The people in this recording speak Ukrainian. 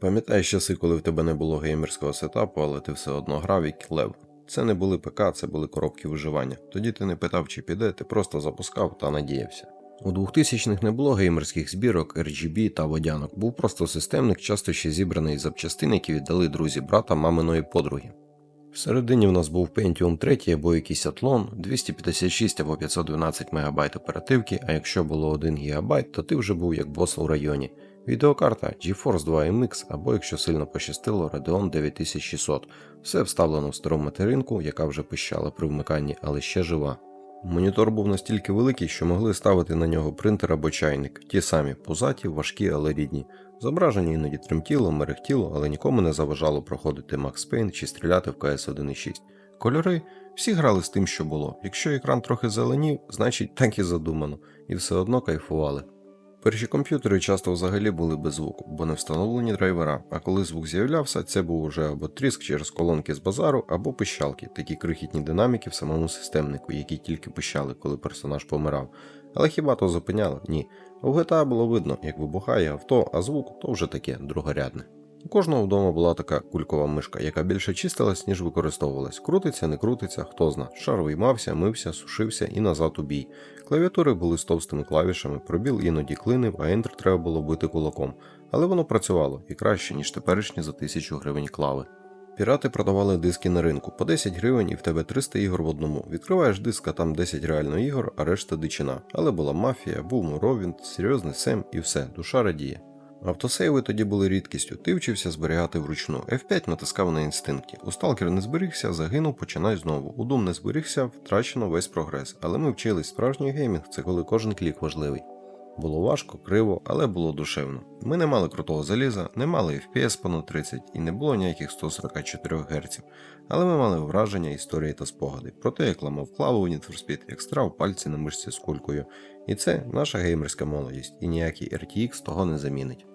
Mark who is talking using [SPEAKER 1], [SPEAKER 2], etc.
[SPEAKER 1] Пам'ятаєш часи, коли в тебе не було геймерського сетапу, але ти все одно грав як лев. Це не були ПК, це були коробки виживання. Тоді ти не питав, чи піде, ти просто запускав та надіявся. У 2000-х не було геймерських збірок, RGB та водянок. Був просто системник, часто ще зібраний із запчастин, які віддали друзі брата маминої подруги. Всередині в нас був Pentium 3 або якийсь Athlon, 256 або 512 МБ оперативки, а якщо було 1 ГБ, то ти вже був як бос у районі. Відеокарта GeForce 2 MX або, якщо сильно пощастило, Radeon 9600. Все вставлено в стару материнку, яка вже пищала при вмиканні, але ще жива. Монітор був настільки великий, що могли ставити на нього принтер або чайник, ті самі пузаті, важкі, але рідні. Зображення іноді тремтіло, мерехтіло, але нікому не заважало проходити Max Payne чи стріляти в CS 1.6. Кольори всі грали з тим, що було. Якщо екран трохи зеленів, значить так і задумано, і все одно кайфували. Перші комп'ютери часто взагалі були без звуку, бо не встановлені драйвера, а коли звук з'являвся, це був уже або тріск через колонки з базару, або пищалки, такі крихітні динаміки в самому системнику, які тільки пищали, коли персонаж помирав. Але хіба то зупиняло? Ні. У GTA було видно, як вибухає авто, а звук то вже таке другорядне. Кожного вдома була така кулькова мишка, яка більше чистилась, ніж використовувалась. Крутиться, не крутиться, хто зна. Шар виймався, мився, сушився і назад у бій. Клавіатури були з товстими клавішами, пробіл іноді клинив, а ентер треба було бити кулаком. Але воно працювало і краще, ніж теперішні за 1000 гривень клави. Пірати продавали диски на ринку по 10 гривень і в тебе 300 ігор в одному. Відкриваєш диск, а там 10 реально ігор, а решта дичина. Але була мафія, був Муровін, серйозний сем і все, душа радіє. Автосейви тоді були рідкістю, ти вчився зберігати вручну. F5 натискав на інстинкті. У сталкер не зберігся, загинув, починай знову. У Doom не зберігся, втрачено весь прогрес. Але ми вчились, справжній геймінг це коли кожен клік важливий. Було важко, криво, але було душевно. Ми не мали крутого заліза, не мали FPS понад 30 і не було ніяких 144 Гц. Але ми мали враження, історії та спогади про те, як ламав клаву у Need for Speed, як страв пальці на мишці з кулькою. І це наша геймерська молодість, і ніякий RTX того не замінить.